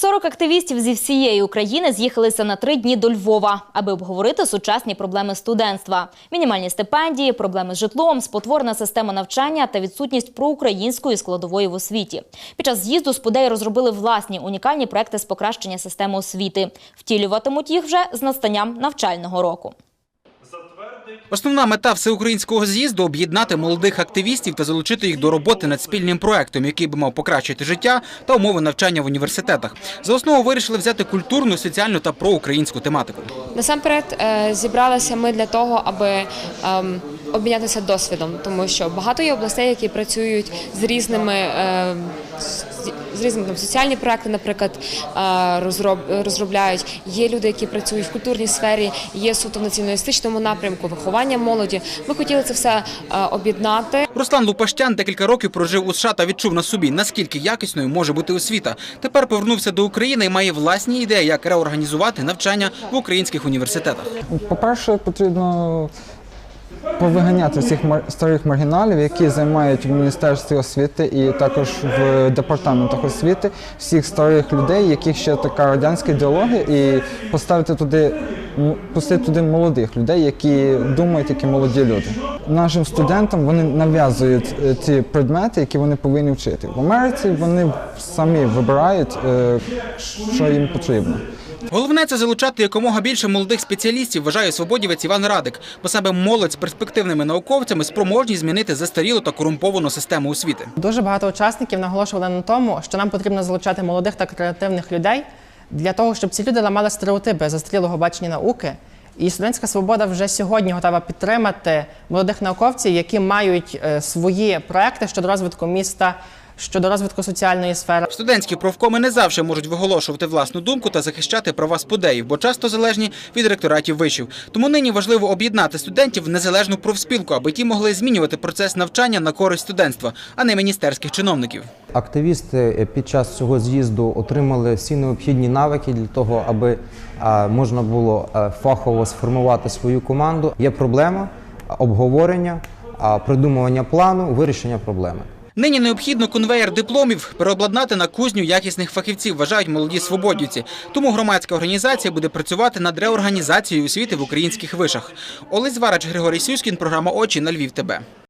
40 активістів зі всієї України з'їхалися на три дні до Львова, аби обговорити сучасні проблеми студентства: мінімальні стипендії, проблеми з житлом, спотворена система навчання та відсутність проукраїнської складової в освіті. Під час з'їзду спудеї розробили власні унікальні проекти з покращення системи освіти. Втілюватимуть їх вже з настанням навчального року. Основна мета всеукраїнського з'їзду об'єднати молодих активістів та залучити їх до роботи над спільним проектом, який би мав покращити життя та умови навчання в університетах. За основу вирішили взяти культурну, соціальну та проукраїнську тематику. Насамперед е, зібралися ми для того, аби ем, обмінятися досвідом, тому що багато є областей, які працюють з різними. З- різними там соціальні проекти, наприклад, е, розроб, розробляють. Є люди, які працюють в культурній сфері, є суто в націоналістичному напрямку, виховання молоді. Ми хотіли це все е, об'єднати. Руслан Лупащан декілька років прожив у США та відчув на собі, наскільки якісною може бути освіта. Тепер повернувся до України і має власні ідеї, як реорганізувати навчання в українських університетах. По-перше, потрібно повиганяти всіх старих маргіналів, які займають в Міністерстві освіти і також в департаментах освіти всіх старих людей, яких ще така радянська ідеологія, і поставити туди пустити туди молодих людей, які думають, які молоді люди. Нашим студентам вони нав'язують е, ті предмети, які вони повинні вчити. В Америці вони самі вибирають, е, що їм потрібно. Головне це залучати якомога більше молодих спеціалістів, вважає свободівець Іван Радик, бо саме молодь з перспективними науковцями спроможні змінити застарілу та корумповану систему освіти. Дуже багато учасників наголошували на тому, що нам потрібно залучати молодих та креативних людей для того, щоб ці люди ламали стереотипи застрілого бачення науки. І студентська свобода вже сьогодні готова підтримати молодих науковців, які мають е, свої проекти щодо розвитку міста, щодо розвитку соціальної сфери. Студентські профкоми не завжди можуть виголошувати власну думку та захищати права спудеїв, бо часто залежні від ректоратів вишів. Тому нині важливо об'єднати студентів в незалежну профспілку, аби ті могли змінювати процес навчання на користь студентства, а не міністерських чиновників. Активісти е, під час цього з'їзду отримали всі необхідні навики для того, аби е, можна було е, фахово сформувати свою команду. Є проблема обговорення, придумування плану, вирішення проблеми. Нині необхідно конвеєр дипломів переобладнати на кузню якісних фахівців, вважають молоді свободівці. Тому громадська організація буде працювати над реорганізацією освіти в українських вишах. Олесь Варач, Григорій Сюськін, програма Очі на Львів. ТБ.